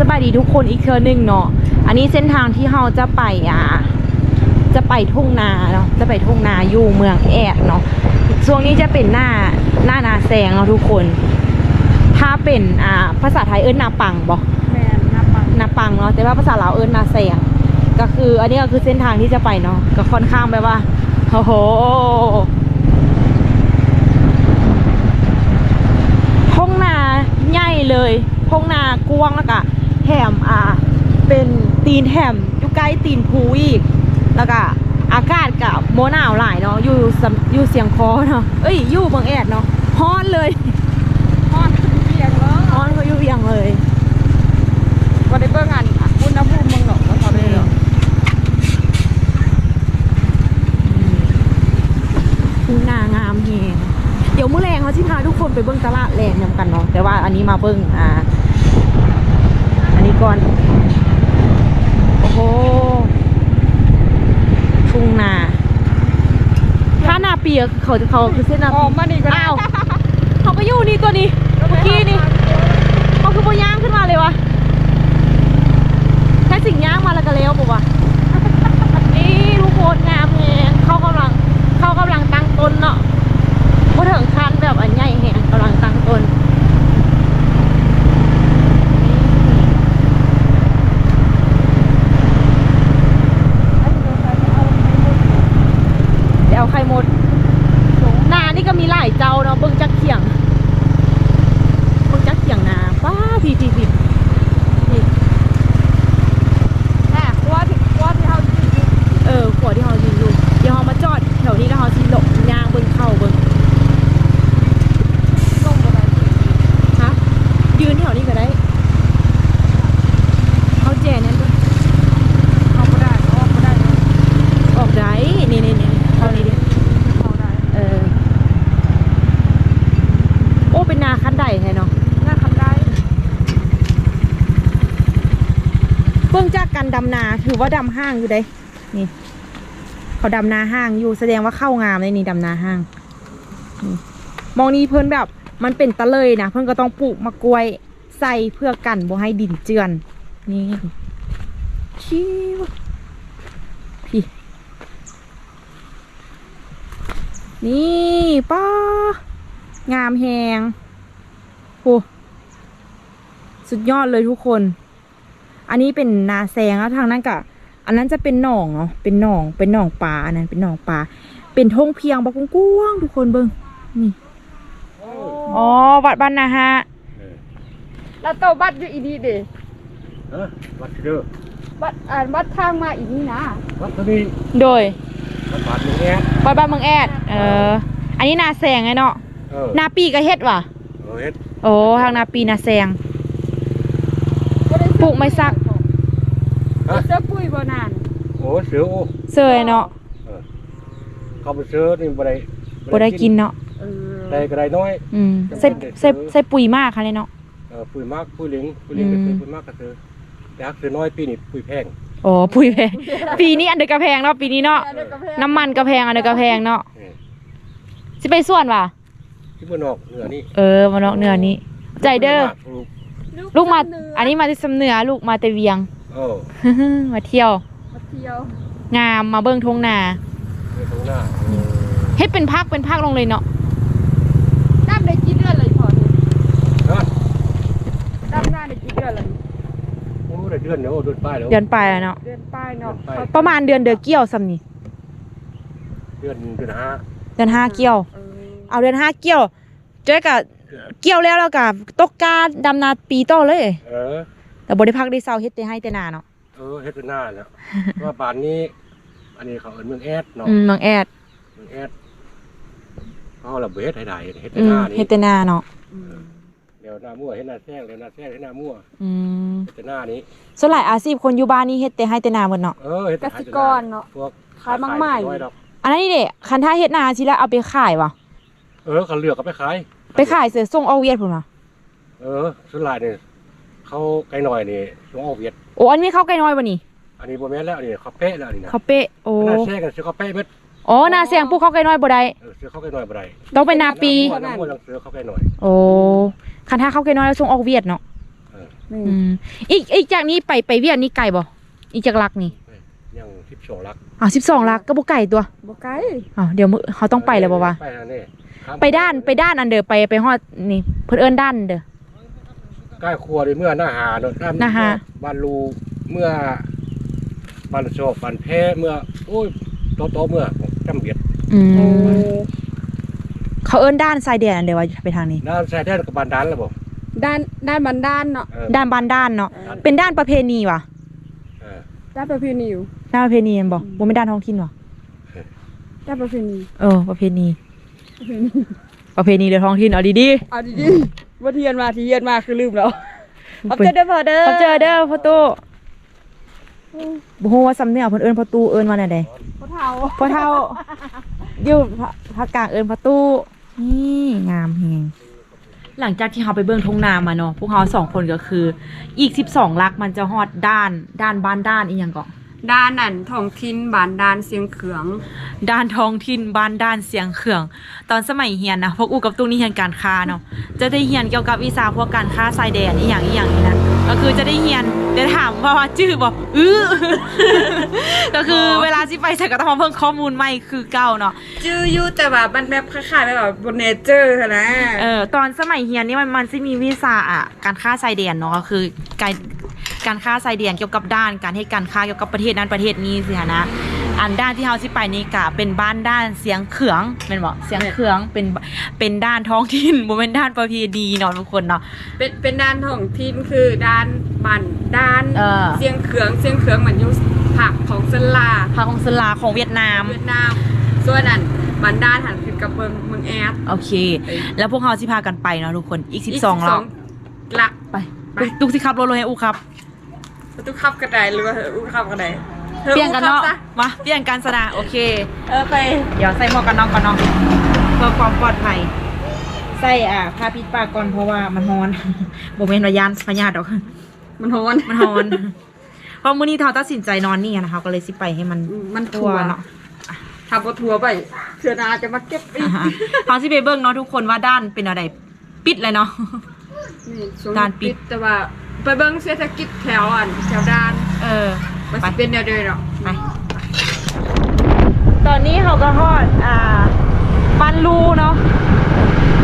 สบายดีทุกคนอีกเทือหนึงเนาะอันนี้เส้นทางที่เราจะไปอะจะไปทุ่งนาเนาะจะไปทุ่งนาอยู่เมืองแอดเนาะช่วงนี้จะเป็นหน้าหน้านาแซงเนาะทุกคน ถ้าเป็นอ่าภาษาไทยเอิ้นนาปังบอกแม่นนับปังนาปังเนาะแต่ว่าภาษาลาวเอิ้นนาแซงก็คืออันนี้ก็คือเส้นทางที่จะไปเนาะก็ค่อนข้างแบบว่าโอ้โหท้องนาใหญ่เลยท้องนากว้างแล้วก็แถมอ่าเป็นตีนแถมอยู่ใกล้ตีนภูอีก แล้วก็อากาศกับโมหนาวหลายเนาะอยู่สำอยู่เสียงคอเนาะเอ้ยอยู่เมืองแอดเนาะฮ้อนเลยฮอดเพียงเนาะฮ้อนเขาอยู่เวียงเลยบ่ได้เบิ่งอันอุณหภูมิเมืองหรอกว่าเท่าใดหรอกทุ่งนางามเฮงเดี๋ยวมื้อแรงเขาสิพาทุกคนไปเบิ่งตลาดแรงนำกันเนาะแต่ว่าอันนี้มาเบิ่งอ่า อันนี้ก่อน โอ้โหทุ่งนา ถ้านาเปียกเขาเขาคือเส้นนาออกมานี่ก็ได้อ้าวเขาก็อยู่นี่ตัวนี้เมื่อกี้นี่เขาคือโบย่างขึ้นมาเลยวะแค่สิ่งย่างมาแล้วก็เลี้ยวปุ๊บวะ นี่ทุกคนงามแหงเขากำลังเขากำลังตั้งต้นเนาะพูดถึงคันแบบอันใหญ่แหงกำลังตั้งต้นเดี๋ยวเอาไข่หมดหนานี่ก็มีหลายเจ้าเนาะเบิ่งจักเขียงเบิ่งจักเขียงนาว้าพี่พี่พี่พี่ แม่กลัวที่กลัวที่เฮาสิ เออขวดที่เรายืนอยู่เดี๋ยวเรามาจอดแถวนี้แล้วเราสิหลบยางเบิ่งเข้าเบิ่ง ลงบ่ได้ ฮะยืนแถวนี้ก็ได้เขาแจนั่นด้วย เข้าบ่ได้ออกบ่ได้เนาะ ออกได้นี่นี่นี่เข้านี่ดิ เข้าได้ เออโอ้เป็นนาคันใดแท้เนาะ น่าทำได้ เบิ่งจากการดำนาถือ ว่าดำห้างอยู่เด้นี่ เขาดำนาห้างอยู่แสดงว่าเข้างามเลยนี่ดำนาห้างมองนี้เพิ่นแบบ มันเป็นตะเลยนะเพิ่นก็ต้องปลูกมะกล้วยใส่เพื่อกันบ่ให้ดินเจือน นี่ชิวพี่นี่ป้างามแหงโหสุดยอดเลยทุกคน อันนี้เป็นนาแซงแล้วทางนั้นก็ อันนั้นจะเป็นหนองเนาะเป็นหนองเป็นหนองปลาอันนั้นเป็นหนองปลาเป็นทงเพียงบักกว้างๆทุกคนเบิ่งนี่อ๋อวัดบ้านนาฮะแล้วโตบัตรอยู่อีนี่เด้เออวัดเด้อบัตรอ่านบัตรทางมาอีนี่นะวัดตัวนี้โดยวัดบาทหลวงแอดวัดบ้านเมืองแอดเอออันนี้นาแซงไงเนาะเออนาปีก็เฮ็ดว่ะเออเฮ็ดโอ้ทางนาปีนาแซงบ่ได้ปลูกไม้สัก บ่เสื้อปุ้ยบ่นานโอ้เสือโอ้เซยเนาะเขาไปซื้อนี่บ่ได้บ่ได้กินเนาะเออได้ก็ได้น้อยอืมใส่ใส่ใส่ปุ๋ยมากค่ะเลยเนาะเออปุ๋ยมากปุ๋ยเหลิงปุ๋ยเหลิงก็ซื้อปุ๋ยมากก็ซื้อแต่ฮักซื้อน้อยปีนี้ปุ๋ยแพงโอ้ปุ๋ยแพงปีนี้อันเดอร์กระแพงเนาะปีนี้เนาะอันนี้ก็แพงน้ำมันกระแพงอันเดอร์กระแพงเนาะเออสิไปส่วนว่ะที่บ่นอกเหนือนี่เออมานอกเหนือนี้ใจเด้อปลูกลูกมา อันนี้มาที่สำเหนือลูกมาแต่เวียง เออมาเที่ยว มาเที่ยว งามมาเบิ่งทงนาเดี๋ยวตรงหน้าเออเฮ็ดเป็นภาคเป็นภาคลงเลยเนาะดำได้กี่เดือนเลยพอนี่ฮะดำหน้าได้กี่เดือนเลยโอ้ได้เดือนเดียวเดือนป้ายแล้ว เดือนปลายแล้วเนาะเดือนป้ายเนาะเดือนปลาย ประมาณเดือนเดือเกี่ยวซ้ำนี่เดือนเดือนห้าเดือนห้าเกี่ยว เออเอาเดือนห้าเกี่ยวเจ้ากับเกี่ยวแล้วแล้วกับตกกาดำนาปีต่อเลย เออ แต่บ่ได้พักได้เศร้าเฮ็ดแต่ให้แต่นาเนาะเออเฮ็ดเป็นหน้าแล้วเพราะว่าบ้านนี้ อันนี้เขาเอิ้นเมืองแอดเนาะอืมน้องแอดเมืองแอดเขาเอาระเบิดให้ได้เฮ็ดอืเป็นหมน้านี่เฮ็ดแต่นาเนาะอืมเดี๋ยวหน้ามั่วเฮ็ดหน้าแซงเดี๋ยวหน้าแซงเฮ็ดหน้ามั่วอืมเฮ็ดแต่หน้านี้ ส่วนหลายอาชีพคนอยู่บ้านนี่เฮ็ดแต่ให้แต่นาหมดเนาะเออเฮ็ดกแต่สิกรเนาะพวกขายมังใหม่ น้อยดอกอันนั้นนี่เด็คันท่าเฮ็ดนาสิแล้วเอาไปขายวะเออเขาเลือกก็ไปขาย ไปขายเสือส่งออกเวียดพุ่นวะเออสุดลายนี่ เขาไกลหน่อยนี่ลงเอาเวียดโอ้อันนี้เข้าใกล้น้อยบ่นี่อันนี้บ่แม่นแล้วอันนี้เขาเป๊ะแล้วอันนี้นะเขาเป๊ะโอ้ขนาดแช่กันซื้อเขาเป๊ะเม็ดอ๋อนาเสียงปลูกเข้าใกล้น้อยบ่ได้เออซื้อเขาไกลหน่อยบ่ได้ต้องเป็นนาปีน้ำมันต้องซื้อเขาไกลหน่อย โอ้คันท่าเข้าใกล้น้อยแล้วส่งออกเวียดเนาะเอออืมอีกอีกจากนี้ไปไปเวียดนี่ไกลบ่อีกจากลักนี่ยังทิพย์โชว์รักอ่า12ลักก็บ่ไกลตัวบ่ไกลอ้าวเดี๋ยวมื้อเขาต้องไปแล้วบ่วะไปทางนี้ข้มไปด้านไปด้านอันเด้อไปไปฮอดนี่เพิ่นเอิ้นด้านเด้อ ใกล้ครัวเลยเมื่อหน้าหาเนอะหน้าหา บ้านรูเมื่อบ้านโชคบ้านแพ้เมื่อ โอ้ยโตโตๆเมื่อจำเบียดอืมเขาเอิ้นด้านชายแดนอันเด้อว่าไปทางนี้ น้ำใส่แท่นกับบ้านดันแล้วบ่ด้านด้านบันด้านเนาะเออด้านบ้านด้านเนาะเป็นด้านประเพณีว่ะเออ ด้านประเพณีอยู่ ด้านประเพณีแม่นบ่บ่แม่นด้านท้องถิ่นว่ะด้านประเพณีเออประเพณี ประเพณีประเพณีเดือท้องถิ่นเอาดีเอาดีๆ ว่าเทียนมาที่เทียนมาคือลืมแล้วๆเอาเจอเด้อพอเด้อเขาเจอเด้อพ่อตู้บ่ฮู้ว่าสำเนียงเพิ่นเอิ้นพ่อตู้เอิ้นว่าแนวใดพ่อเฒ่าพ่อเฒ่าอยู่ภาภาคกลางเอิ้นพ่อตู้นี่งามแฮงหลังจากที่เราไปเบิ่งทุ่งนามาเนาะพวกเราสองคนก็คือ อีก12ลักมันจะฮอดด้าน ด้านบ้านด้านอีหยังก่อน ด้านนั่นท้องถิ่นบ้านด้านเสียงเขือง ด้านท้องถิ่นบ้านด้านเสียงเขื่อง ตอนสมัยเฮียนนะพวกอูกับตุ้งนี่เฮียนการค้าเนาะจะได้เฮียนเกี่ยวกับวิชาพวกการค้าชายแดนอีหยังอีหยังนี่นะก็คือจะได้เฮียนแต่ถามว่าว่าชื่อบอกอื้อ ก็คือเวลาที่ไปใส่ก็ต้องมาเพิ่มข้อมูลใหม่คือเก่าเนาะ จื้ออยู่แต่ว่ามันแบบคล้ายๆแบบบนเนเจอร์ค่ะนะ เออตอนสมัยเฮียนนี่มันมันจะมีวิชาอะการค้าชายแดนเนาะก็คือการ การค้าชายแดนเกี่ยวกับด้าน การให้การค้าเกี่ยวกับประเทศนั้นประเทศนี้สิฮะนะอันด้านที่เฮาสิไปนี่กะเป็นบ้านด้านเสียงเขืองเป็นบอกเสียงเขืองเป็นเป็นด้านท้องถิ่นบ่เป็นด้านประเพณีเนาะทุกคนเนาะเป็นเป็นด้านท้องถิ่นคือด้านบ้านด้านเออเสียงเขืองเสียงเขืองเหมือนอยู่ผักของสลาภาคของสลาของเวียดนามเวียดนามส่วนนั้นบ้านด้านหันขึ้นกับเมืองเมืองแอดโอเค แล้วพวกเฮาสิพากันไปเนาะทุกคนอีก 12แล้วละไป ตุกสิครับรถเลยให้อูครับ ประตูขับกระไดหรือว่าอุ้ขับกระไดธอเปลี่ยนกันเนาะอุ้ขับซมาเปลี่ยนกันสนะโอเค เออไปเดี๋ยวใส่หมวกกันน็อกก่อนเนาะเพื่อความปลอดภัย ใส่อ่าผ้าปิดปากก่อนเพราะว่ามันร้อนโมเมนต์ระยานพญาติดอก มันฮ้อน มันร้อน เพราะมื้อนี้เขาตัดสินใจนอนนี่นะคะก็เลยสิไปให้มันมันทัทัววร์ร์เนาะทำบทัวร์ไปเสือนาจะมาเก็บอีกอ่าฮะเขาสิไปเบิ่งเนาะทุกคนว่าด้านเป็นอะไรปิดเลยเนาะ นี่ช่วงด้านปิด แต่ว่า ไปเบิ้งเศรษฐกิจแถวอันแถวด้านเออ มันไปสิเป็นแนวเดินหรอกไป ตอนนี้เขาก็ฮอด อ่าบ้านลูเนาะ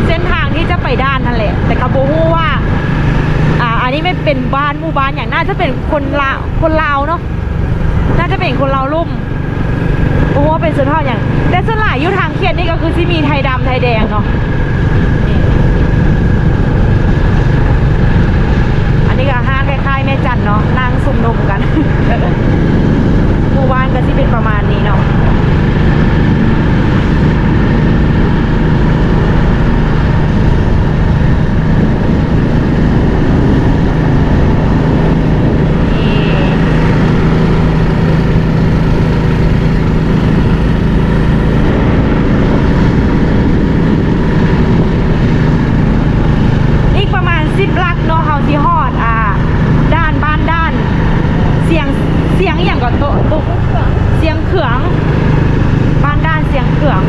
เส้นทางที่จะไปด้านนั่นแหละ แต่กระโบฮู้ว่า อ่า อันนี้ไม่เป็นบ้านหมู่บ้านอย่างน่าจะเป็นคนลาว คนลาวเนาะ น่าจะเป็นคนลาวลุ่มโอ้โหเป็นสุดทอดอย่าง แต่สวนหลายอยู่ทางเขียนนี่ก็คือที่มีไทยดำไทยแดงเนาะนี่อั นี้ก็ห้างคล้ายๆแม่จันเนาะนั่งสุ่มนมกันหมู่บ้านก็ที่เป็นประมาณนี้เนาะ อีกประมาณสิบลักเนาะเฮาที่ฮอด อ่า ด้านบ้านด้าน เสียงเสียงอหย่างก่อนโตะตุกเสียงเขือง บ้านด้านเสียงเขือง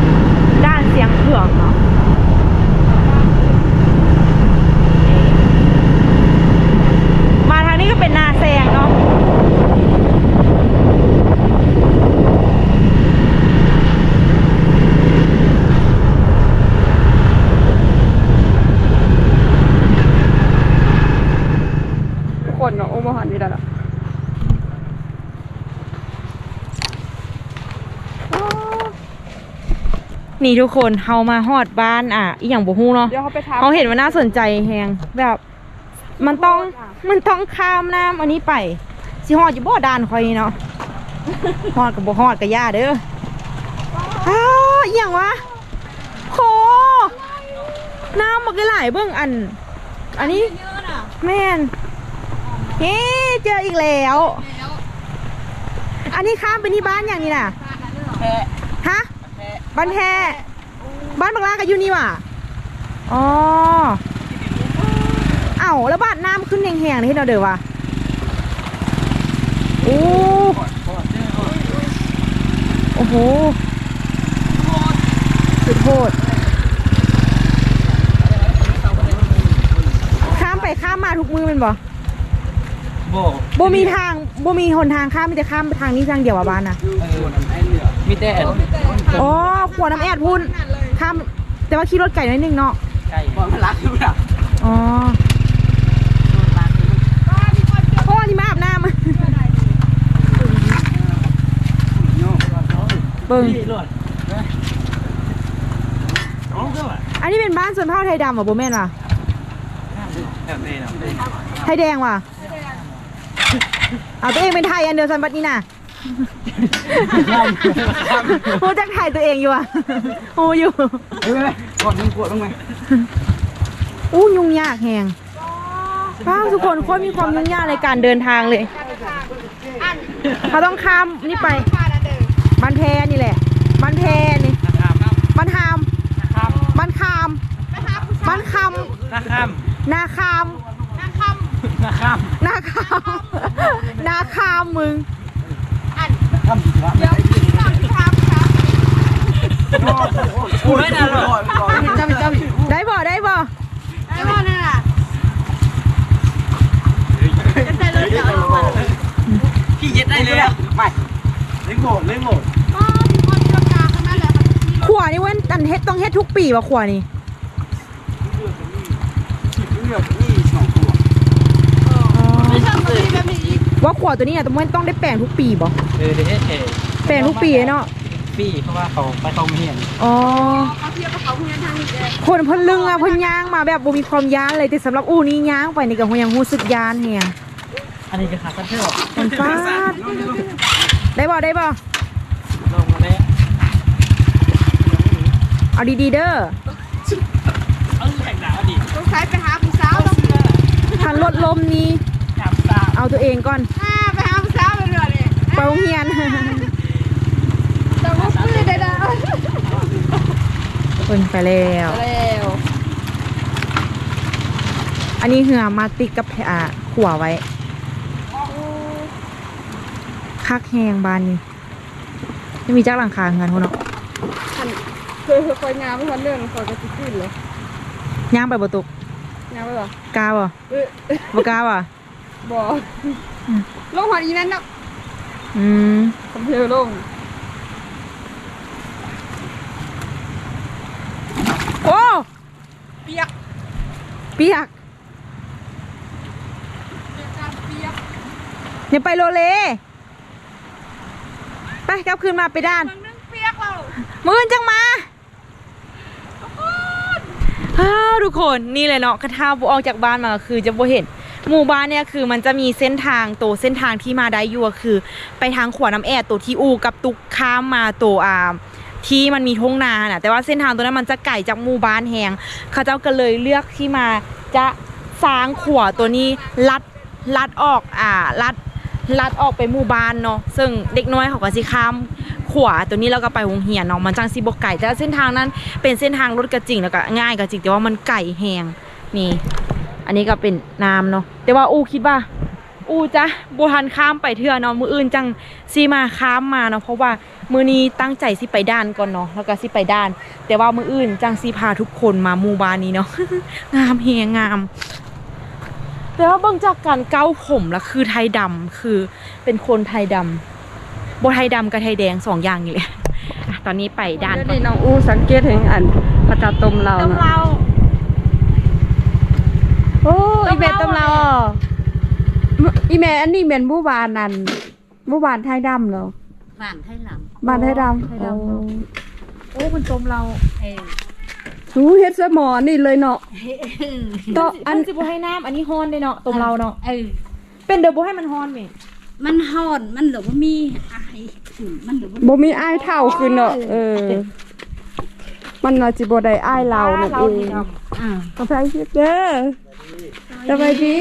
ด้านเสียงเขืองเนาะมาทางนี้ก็เป็นนาแซงเนาะ ทุก คนเนาะโอ้มาหันนี่ได้ละนี่ทุกคนเฮามาฮอดบ้านอะ อีหยังบ่ฮู้เนาะเดี๋ยวเขาไปถามเขาเห็นว่าน่าสนใจแฮงแบบ มันต้องมันต้องข้ามน้ำอันนี้ไปสิฮอดอยู่บ่ด่านคอยเนาะฮอดกับบ่ฮอดกับย่าเด้ออ้าวอหย่างวะโหน้ำมันก็ไหลายเบิ่งอัน อันนี้แม่น เฮ้เจออีกแล้ว อันนี้ข้ามไปนี่บ้านอย่างนี้น่ะฮะแบ้านแท้บ้านบางลาก็อยู่นี่ว่ะอ๋อเอ้าแล้วบ้านน้ำขึ้นแห้งๆนี่เราเด้อว่ะโอ้โอ้โหสุดโหดข้ามไปข้ามมาทุกมือแมันบ่ โบบ่มีทางบ่มีหนทางข้ามมีแต่ข้ามไปทางนี้ทางเดียวอะบ้านนะมีแต่อ๋อขวดน้ำแอดพุ่นข้าม แต่ว่าขี่รถไก่น้อยหนึงเนาะไก่ความรักอยู่นะอ๋อเพราะว่าที่มาอาบน้ำเบิ่งรถน้องก็ว่ะอันนี้เป็นบ้านส่วนเผ่าไทยดำเหรอโบแม่นว่ะแบบนี้นะไทยแดงว่ะ เอาตัวเองเป็นไทยอันเดียวสันบัดนี้น่ะโอ้จักไทยตัวเองอยู่อะโอ้อยู่เฮ้ยก่อนมึงกดบ้างไหมอู้ยุ่งยากแหงว้าวทุกคนโคตรมีความยุ่งยากในการเดินทางเลยเขาต้องข้ามนี่ไปบ้านแพนี่แหละบ้านแพนี่นะครับบ้านฮามนะครับบ้านคามบ้านคนะครับำนาคามนะครับนาคาม นาคามมึง ทำดีวะเดี๋ยวโอ้ยน่ารักจับจับได้บ่ได้บ่พี่เย็ดได้เลยไม่เล่นโหมดเล่นโหมดขวานี่เว้นอันเฮ็ดต้องเฮ็ดทุกปีว่ะขวานี่ เลือกนี่สองตัว ว่าขวาตัวนี้น่ะต้องเว้นต้องได้แปลงทุกปีบ่เออเดี๋ยวเอแปลงทุกปีเนาะปีเพราะว่าเขาไปเขาเมียนอ๋อคนเพิ่นลึงอะเพิ่นย่างมาแบบบ่มีความย้านเลยแต่สำหรับอู้นี่ย่างไปนี่ก็ยังรู้สึกย้านแฮงอันนี้ก็ขาคันเทอร์มันฟาดได้บ่ได้บ่ลงมาแล้วเอาดีๆเด้อเอาแข่งหนาวดิคันรถลมนี้จับตาเอาตัวเองก่อน ไปโรงเรียนเพิ่นไปแล้วอันนี้เหือมาติดกับอ่าขัวไว้ คักแหงบานนี้ไม่มีจักหลังคาเงินคนเนาะคือคือคอยงามไม่ทันเรื่องคอยก็จะขึ้นเลยย่างไปบ่ตุกงามไปหรอกล้าบ่เออบ่กล้าบ่บอกลงหอดอีนั่นนะ อืมผมเพลลงโอ้เปียกเปียกเปียกการเปียกอย่าไปโลเล ไปกลับคืนมาไปด้าน มันนึงเปียกเรามือจังมาอ้าวทุกคน นี่เลยเนาะกระทาบออกจากบ้านมาก็คือจะบ่เห็น หมู่บ้านเนี่ยคือมันจะมีเส้นทางตัวเส้นทางที่มาได้ยู่ก็คือ ไปทางขวาน้ำแอดตัวที่อูกับตุกข้ามมาตัวอ่าที่มันมีทุ่งนาน่ะแต่ว่าเส้นทางตัวนั้นมันจะไกลจากหมู่บ้านแหงเขาเจ้าก็เลยเลือกที่มาจะสร้างขวาตัวนี้ลัดลัดออกอ่าลัดลัดออกไปหมู่บ้านเนาะซึ่งเด็กน้อยเขาก็สิข้ามขวาตัวนี้แล้วก็ไปวงเหียนเนาะมันจังสิบกไก่แต่เส้นทางนั้นเป็นเส้นทางรถกระจิงแล้วก็ง่ายกระจิงแต่ว่ามันไก่แหงนี่ อันนี้ก็เป็นน้ำเนาะแต่ว่าอูคิดว่า อูจ้ะบูทันข้ามไปเถื่อเนาะมืออื่นจังซีมาข้ามมาเนาะเพราะว่ามือนี้ตั้งใจสิไปด้านก่อนเนาะแล้วก็สิไปด้าน แต่ว่ามืออื่นจังซีพาทุกคนมาหมู่บ้านนี้เนาะงามแหงงามแต่ว่าเบิ่งจากการเก้าผมแล้วคือไทยดำคือเป็นคนไทยดำโบไทยดำกับไทยแดงสองอย่างนี่แหละอะตอนนี้ไปด้านเดี๋ยวก่อนนี้น้องอู้สังเกตเห็นอันพระจับตมเราต้มนะเรา โอ้ต้อีมเมเราตตมเราอีเมอันนี้เมนผู้บานนั่นผู้บานไทยดำเหรอบ้านไทยลบานไทยดไทยดำำเนอะโอ้คุณต้มเราำเออหูเฮ็ดสมอนี่เลยเนาะต่ออัอันนสิบ่ให้น้ำอันนี้ฮอนได้เนาะต้มเราเนาะ เออ เป็นเดี๋ยวบ่ให้มันฮอนแม่มันหอนมันหรือว่ามีไอขุ่นมันหรือว่าบ่มีอ้ายเท่าขึ้นเนาะเออ มันน่าจิบ่ได้อ้ายเรานั่นเองอ่า กาแฟชิดเด้อ สบายดี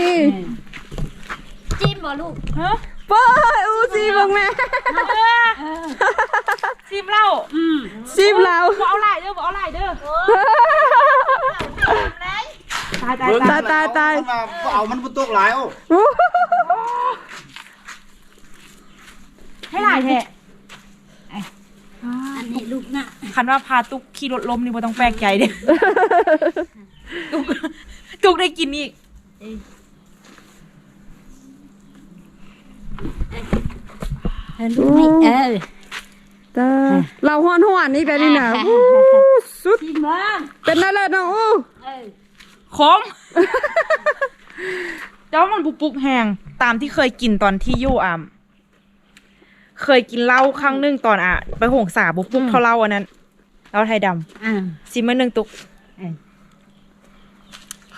จิ้มบ่ลูกฮะเป้ยอูซีเบิ่งแม่ซิมเหล้าอืมซิมเราบ่เอาหลายเด้อบ่เอาหลายเด้อตายตายตายตายตายเอามันบ่ตกหลายโอ้ให้หลายแท้อันนี้ลูกน่ะคันว่าพาตุกขี่รถล้มนี่บ่ต้องแปลกใจเด้ตุก ตุกได้กินอีกเออลูกนี่เออตายเราห้อนห้อนนี่กันนี่นะอู้สุดชิมบ้างเป็นนั่นแหละน้องอู้เออขมแต่ว่ามันปุกปุกแหงตามที่เคยกินตอนที่อยู่อะเคยกินเหล้าครั้งหนึงตอนอะ ไปหงสาบุกปุกเท่าเหล้าอันนั้นเหล้าไทยดอ่าำซิมเมอร์หนึ่งตุก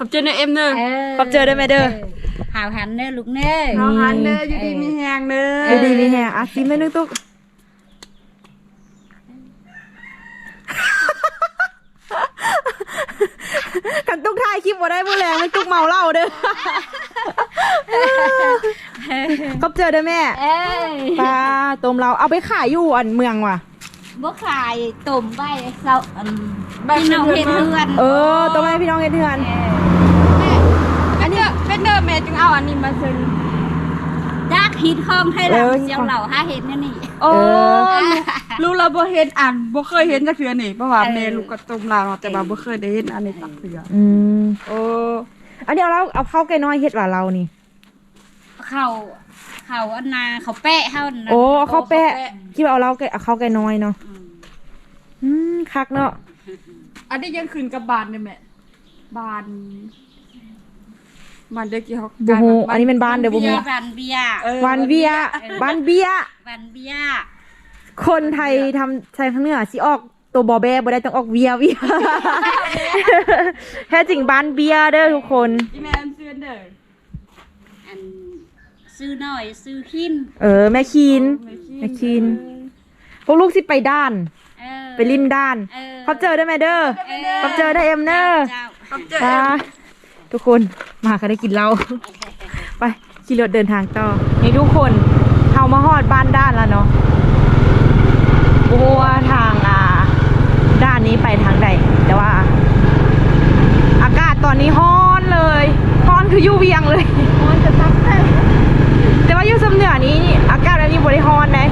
ขอบเจอในเอ็มเนอร์เออขอบเจอได้ไหมเด้อหาวหันเด้อลูกเด้อเอาหันเด้ออยู่ดีมีแหงเด้อดูดีมีแหงอะซิมเมอร์หนึ่งตุกกันตุกถ่ายคลิปว่าได้ผู้แรงไม่ตุกเมาเหล้าเด้อขอบเจอได้อแม่เอ้ยปลาต้มเราเอาไปขายอยู่อันเมืองว่ะบ่ขายต้มใบเซาอันพี่น้องเฮ็ดเรือนเออต้มให้พี่น้องเฮ็ดเทือนอันนี้ เป็นเดิมแม่จึงเอาอันนี้มาซื้อจักฮิตห้องให้เราเสียวเหล่าหาเฮ็ดนั่นนี่ โอ้ลูกเราบ่เห็นอ่านบ่เคยเห็นจักเทื่อนี่เพราะว่าแม่ลูกก็ต้มลาวเนาะแต่ว่าบ่เคยได้เห็นอันนี้จักเทื่ออืมโอ้อันนี้เอาเราเอาเข้าวไก่น้อยเฮ็ดว่าเรานี่ เขาเขาอันนาเขาแปะเฮานั่นน่ะโอ้เอาข้าวแปะคิดว่าเอาเราไก่เอาข้าวไก่น้อยเนาะอืมอืมคักเนาะอันนี้ยังคืนกับบานเนี่ยแม่บาน บานเด็กที่เขาบูฮูอันนี้เป็นบ้านเด้อบูฮูเบียร์บันเบียร์เออวันเบียร์บ้านเบียร์บันเบียร์คนไทยทำไทยทั้งเหนือสิออกตัวบอแบบ่ได้ต้องออกเวียเวียแท้จริงบ้านเบียร์เด้อทุกคนอีแม่อันเสื้อเด้ออันซื้อหน่อยซื้อขินเออแม่คีนแม่คีนพวกลูกสิไปด้านเออไปลิ้นด้านเออเขาเจอได้ไหมเด้อเออเขาเจอได้เอ็มเนอร์เจ้าเจอไป ทุกคนมาค่ะได้กินเหล้าไปขี่รถเดินทางต่อนี่ทุกคนเฮามาฮอดบ้านด้านแล้วเนาะโอ้โหว่าทางอ่าด้านนี้ไปทางใดแต่ว่า อากาศตอนนี้ฮ้อนเลยฮ้อนคืออยู่เวียงเลยฮ้อนจะซักแต่ว่าอยู่สำเหนือนี้นี่อากาศอันนี้บ่ได้ฮ้อนนะ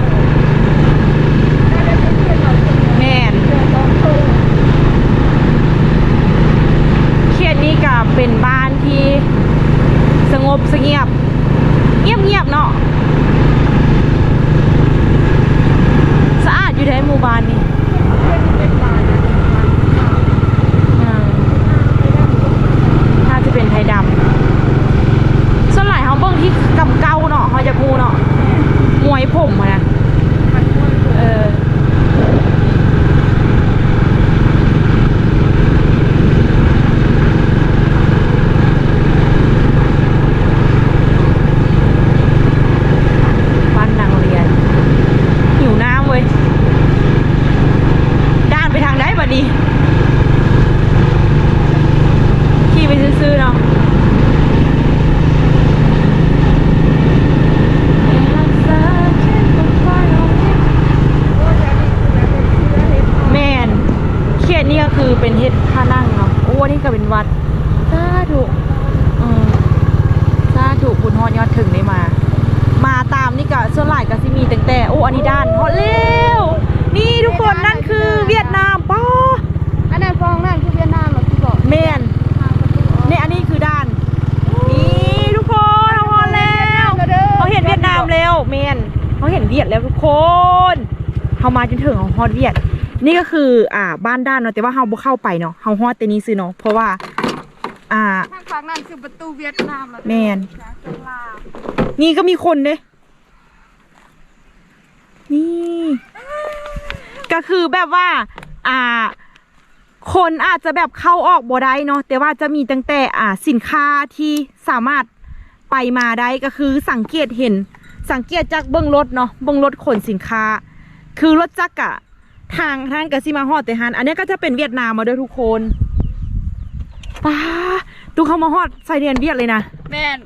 แม่น เขตนี้ก็เป็นบ้านที่สงบเสงียบ เงียบเงียบๆเนาะสะอาดอยู่ในหมู่บ้านนี้อ่าน่าจะเป็นไทยดำส่วนหลายเขาเบิ่งที่กำเก้าเนาะเขาจะกูเนาะมวยผมอะนะเออ บ้านนางเรียน หิวน้ำเว้ย ด้านไปทางไหนบัดนี้ ขี่ไปซื้อๆเนาะแม่นเขียนนี่ก็คือเป็นเฮ็ดท่านั่งเนาะ โอ้อันนี่ก็เป็นวัดสาธุอืมสาธุบุญฮอดยอดถึงได้มา มาตามนี่ก็ส่วนหลายก็สิมีตั้งแต่โอ้อันนี้ด้านฮอตเร็วนี่ทุกคนนั่นคือเวียดนามป้า อันนั้นฟองนั่นคือเวียดนามเหรอที่บอก เมนนี่อันนี้คือด้าน นี่ทุกคนเอาฮอตแล้วเขาเห็นเวียดนามแล้วเมนเขาเห็นเวียดแล้วทุกคนเขามาจนถึงของฮอตเวียด นี่ก็คืออ่า บ้านด้านเนาะแต่ว่าเขาบ่เข้าไปเนาะเขาฮอตแต่นี้ซื้อเนาะเพราะว่า อ่าทางฝั่งนั้นคือประตูเวียดนามเหรอแมนนี่ก็มีคนเด้นี่ ก็คือแบบว่า อ่า คนอาจจะแบบเข้าออกบ่ได้เนาะแต่ว่าจะมีตั้งแต่อ่าสินค้าที่สามารถไปมาได้ก็คือสังเกตเห็น สังเกตจากเบื้องรถเนาะเบื้องรถขนสินค้า คือรถจักรอะ ทางทางกสิมาฮอดแต่ฮันอันนี้ก็จะเป็นเวียดนามมาด้วยทุกคนป้าตูเข้ามาฮอดใส่เดียนเวียดเลยนะแม่น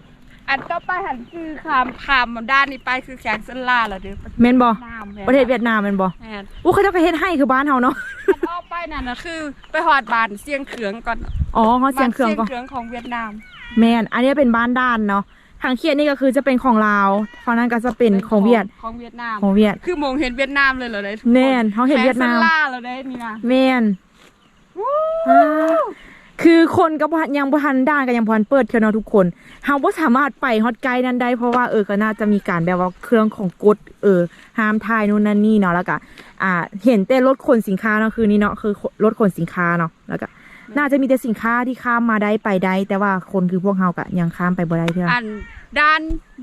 อันต่อไปหันคือคามคามด้านนี้ไปคือแขงเส้นล่าเหรอเด้อเมนบอนามประเทศเวียดนามแม่นบ่แม่นอู้เขาเจ้าก็เฮ็ดให้คือบ้านเฮาเนาะคันออกไปนั่นน่ะคือ ไปฮอดบ้านเสียงเขืองก่อนอ๋อเฮาเสียงเครื่องก็บ้านเสียงเขืองของเวียดนาม แม่นอันนี้เป็นบ้านด้านเนาะ ทางเขียดนี่ก็คือจะเป็นของลาวฝั่งนั้นก็จะเป็นของเวียด ของเวียดนาม ของเวียด คือมองเห็นเวียดนามเลยเหรอได้ทุกคนแน่นเขาเห็นเวียดนามแสล่าเราได้นี่นะแม่นอ่าคือคนก็บ่ยังบ่ทันด้านก็ยังบ่ทันเปิดเที่ยวเนาะทุกคนเฮาบ่สามารถไปฮอดไกลนั้นได้เพราะว่าเออก็น่าจะมีการแบบว่าเครื่องของกฎเออห้ามถ่ายนู่นนั่นนี่เนาะแล้วก็อ่า เห็นแต่รถขนสินค้าเนาะคือนี่เนาะคือรถขนสินค้าเนาะแล้วก็ น่าจะมีแต่สินค้าที่ข้ามมาได้ไปได้ แต่ว่าคนคือพวกเฮาก็ยังข้ามไปบ่ได้เพื่ออันด้าน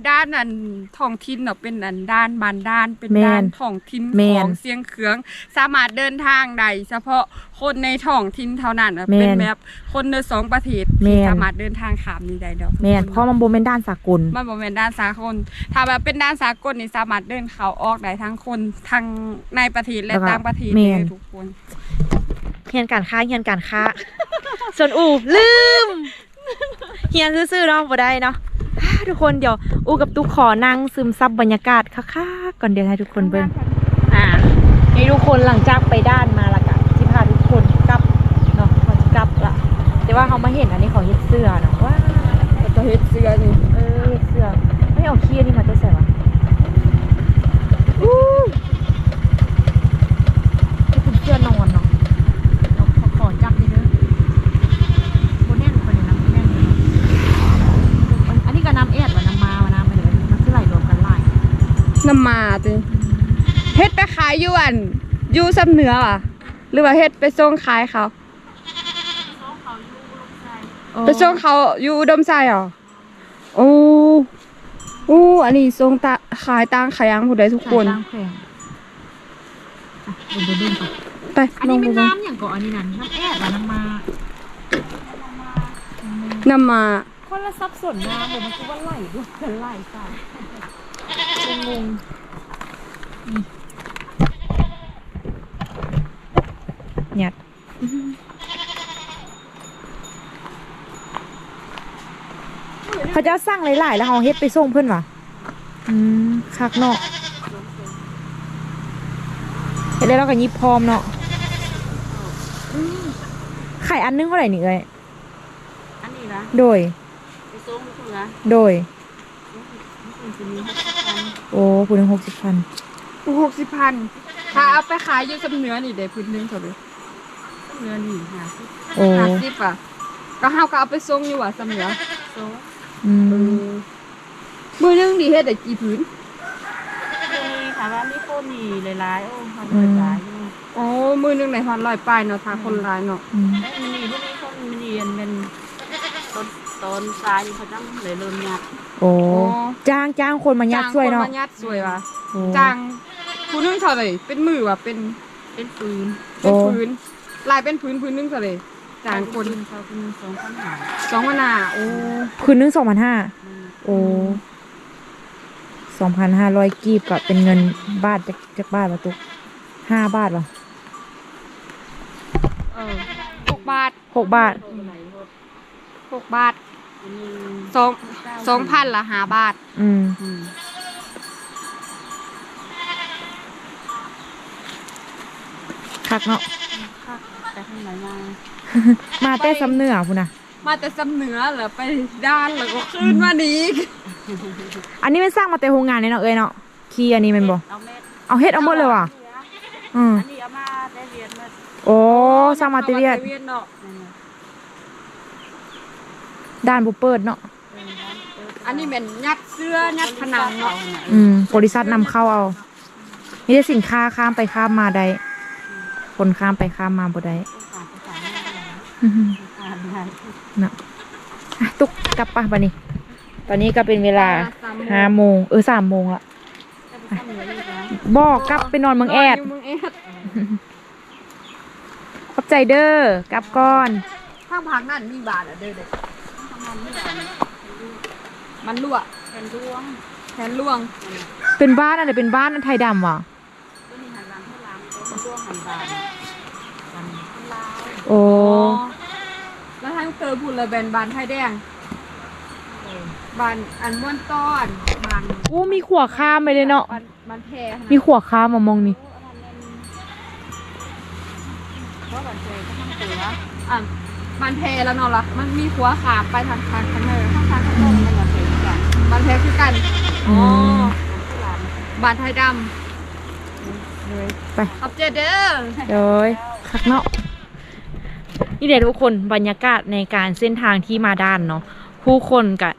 ด้านอันท้องถิ่นเนาะเป็นอันด้านบานด้านเป็นแม่นด้านท้องถิ่นแม่ขอนงเสียงเขือง สามารถเดินทางได้เฉพาะคนในท้องถิ่นเท่านั้นน่ะแม่นเป็นแบบคนในสองประเทศแม่ที่นสามารถเดินทางข้ามนี้ได้ดอกแม่นเพราะมันบ่แม่นด้านสากลมันบ่แม่นด้านสากลถ้าแบบเป็นด้านสากลนี่สามารถเดินเข้าออกได้ทั้งคนทั้งในประเทศและแล้วก็ต่างประเทศแม่นเลยทุกคน เฮียนการค้าเฮียนการค้าส่วนอูลืม เฮียนซื่อๆเนาะบ่ได้เนาะอ่าทุกคนเดี๋ยวอูกับตุ๊กขอนั่งซึมซับบรรยากาศค่ะๆก่อนเดี๋ยวให้ทุกคนเบิ่งอ่านี่ทุกคนหลังจากไปด้านมาและกันที่พาทุกคนกลับเนาะเขาจะกลับละแต่ว่าเขามาเห็นอันนี้เขาเฮ็ดเสื้อเนาะว้าแล้วก็เฮ็ดเสื้อนี่เออเฮ็ดเสื้อไม่เอาขี้อันนี่มาจะใส่วะอู้นี่เป็นเสื้อนอนเนาะเราขอขอจับนิดนึงโบแน่นคนนี้นะโบแน่นเลยอันอันนี้ก็น้ำแอดว่ะน้ำมาวะน้ำไปเลยมันคือไหลรวมกันไหลาย น้ำมาติเฮ็ดไปขายอยู่อันอยู่สำเหนืออะ หรือว่าเฮ็ดไปส่งขายเขาไปส่งเขาอยู่อุดมไซเหรอโอ้โอ้อันนี้ส่งตาขายตังขายยังผู้ใดทุกคนไปอันนี้เป็นน้ำอย่างก่อนอันนี้นั่นน้ำแอดว่ะน้ำมาน้ำมาคนละซับส่วนน้ำเลยมันคือว่าไหลด้วยไหลใส่ งงหยัดเขาจะสั่งหลายๆ แล้วเขาเฮ็ดไปส่งเพื่อนวะอืมคักเนาะเฮ็ดแล้วเราก็ยิบพร้อมเนาะอืมไข่อันนึงเท่าไหร่นี่เอ้ยอันนี้นะโดยไปส่งเพื่อโดย มันจะมีให้ทานโอ้พูดถึงหกสิบพันหกสิบพันถ้าเอาไปขายอยู่สำเหนือนี่ได้พื้นหนึงเท่าไหร่เงินหนึ่งหาสิโอ้ห้าสิบอะก็เฮาก็เอาไปส่งอยู่อะสำเหนือส่งอืมมือหนึงนี่เฮ็ดได้กี่ผืนมีค่ะว่ามีคนมีหลายๆโอ้ทำหลายๆอยู่อ๋อมือหนึงได้ฮอดร้อยปลายเนาะถ้าคนหลายเนาะอืมแล้วมันมีพวกนี้คนมันเรียนเป็น ต้นต้นซ้ายนี่เขาต้องเลยเริ่มยัดโอ้จ้างจ้างคนมายัดช่วยเนาะจ้งคนมายัดช่วยว่ะโอ้จ้างผู้หนึงเท่าไหร่เป็นมือว่ะเป็นเป็นฟืนเป็นพื้นลายเป็นพื้นพื้นหนึงเท่าไหร่จ้างคนเขาเป็นสองพันหาสองพันห้าโอ้คืนนึงสองพันห้าโอ้สองพันห้าร้อยกีบก็เป็นเงินบาทจากจากบาทมาตุกห้าบาทเหรอเออหกบาทหกบาทหกบาท สองสองพันละห้าบาทอืมคักเนาะแต่ข้างในมามาแต่ซ้ำเหนือพุ่นนะมาแต่สำเหนือเหรอไปด้านแล้วก็ขึ้นมาดีกอันนี้ไม่สร้างมาแต่โรงงานเลยเนาะเอ้ยเนาะคีย์อันนี้แมันบ่เอาเม็ดเอาเฮ็ดเอาหมดเลยว่ะ อืมอันนี้เอามาได้เรียนมาโอ้สร้างมาแต่เวียดเวียดเนาะ ด้านบุเปิดเนาะอันนี้เป็นยัดเสื้อยัดผนังเนาะอืมบริษัทนำเข้าเอานี่ได้สินค้าข้ามไปข้ามมาได้คนข้ามไปข้ามมาบ่ได้เนาะอะตุกกลับปะบันนี้ ตอนนี้ก็เป็นเวลาห้าโมงเออสามโมงละบอกกลับไปนอนเมืองแอดยู่เมืองแอดขอบใจเด้อกลับก่อน ข้างพักนั่นมีบาทอะเด้อเด้อ มันรั่วเป็นดวงแทนล่วงเป็นบ้านอะไรเป็นบ้านอันไทยดำว่ะตัวนี้หันหลังให้หลังเป็นดวงหันบานหันลาวโอ้แล้วทั้งเตอพูดเลยแบนบานไทยแดงบานอันม้วนต้อนบานโอ้มีขวข้ามไปเลยเนาะบานบ้านแพร่นะมีขัวข้ามามองนี่เพราะบ้านแพร่ก็ทางเหนืออะ บ้านแพร่แล้วเนาะล่ะมันมีขัวขาไปทางทางข้างเหนือทางทางข้างลงมันบ้านแพร่คือกันบ้านแพร่คือกันอ๋อบ้านไทยดไปำขอบเจเด้อเดี๋ยวคักเนาะนี่เดี๋ยวทุกคนบรรยากาศในการเส้นทางที่มาด้านเนาะผู้คนกะ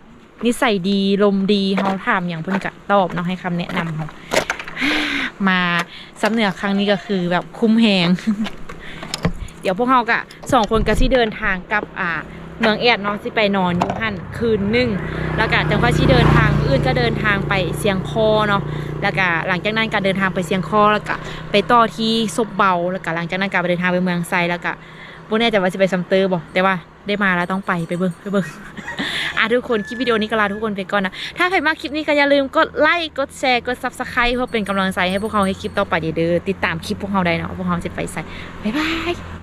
นิสัยดีลมดีเฮาถามอย่างเพิ่นกะตอบเนาะให้คำแนะนำเฮามาสำเหนือครั้งนี้ก็คือแบบคุ้มแหง เดี๋ยวพวกเรากะสองคนก็สิเดินทางกับอ่าเมืองแอดเน้องสิไปนอนอยู่หั่นคืนหนึงแล้วก็จังค่อยสิเดินทางอื่นจะเดินทางไปเสียงคอเนาะแล้วก็หลังจากนั้นก็เดินทางไปเสียงคอแล้วก็ไปต่อที่ซบเบาแล้วก็หลังจากนั้นก็ไปเดินทางไปเมืองไซแล้วก็บ่แน่ใจว่าสิไปซัมเตอร์บ่แต่ว่าได้มาแล้วต้องไปไปเบิ่งไปเบิ่งอะทุกคนคลิปวิดีโอนี้ก็ลาทุกคนไปก่อนนะ ถ้าใครมาคลิปนี้ก็อย่าลืมกดไลค์กดแชร์กด Subscribe เพื่อเป็นกำลังใจให้พวกเขาให้คลิปต่อไปเด้อติดตามคลิปพวกเขาได้เนาะพวกเขาจะไปใส่บ๊ายบาย